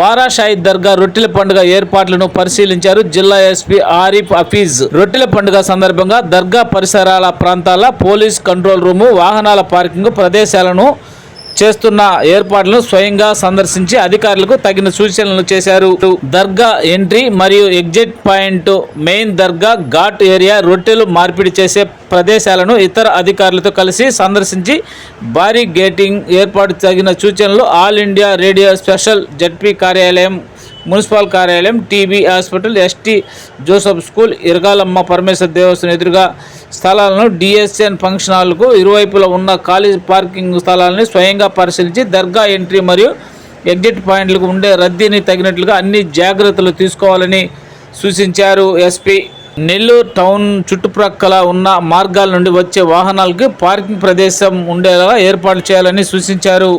బారాషాయి దర్గా రొట్టెల పండుగ ఏర్పాట్లను పరిశీలించారు జిల్లా ఎస్పీ ఆరిఫ్ హఫీజ్. రొట్టెల పండుగ సందర్భంగా దర్గా పరిసరాల ప్రాంతాల పోలీస్ కంట్రోల్ రూము వాహనాల పార్కింగ్ ప్రదేశాలను చేస్తున్న ఏర్పాట్లను స్వయంగా సందర్శించి అధికారులకు తగిన సూచనలు చేశారు. దర్గా ఎంట్రీ మరియు ఎగ్జిట్ పాయింట్ మెయిన్ దర్గా ఘాట్ ఏరియా రొట్టెలు మార్పిడి చేసే ప్రదేశాలను ఇతర అధికారులతో కలిసి సందర్శించి భారీ గేటింగ్ ఏర్పాటు తగిన సూచనలు all India radio special ZP కార్యాలయం మున్సిపల్ కార్యాలయం TB hospital ST Joseph school Iragalamma Parameshwara దేవస్థానం ఎదురుగా స్థలాలను డిఎస్ఎన్ ఫంక్షన్ హాల్కు ఇరువైపులా ఉన్న ఖాళీ పార్కింగ్ స్థలాలని స్వయంగా పరిశీలించి దర్గా ఎంట్రీ మరియు ఎగ్జిట్ పాయింట్లకు ఉండే రద్దీని తగినట్లుగా అన్ని జాగ్రత్తలు తీసుకోవాలని సూచించారు ఎస్పీ. నెల్లూరు టౌన్ చుట్టుప్రక్కల ఉన్న మార్గాల నుండి వచ్చే వాహనాలకి పార్కింగ్ ప్రదేశం ఉండేలా ఏర్పాటు చేయాలని సూచించారు.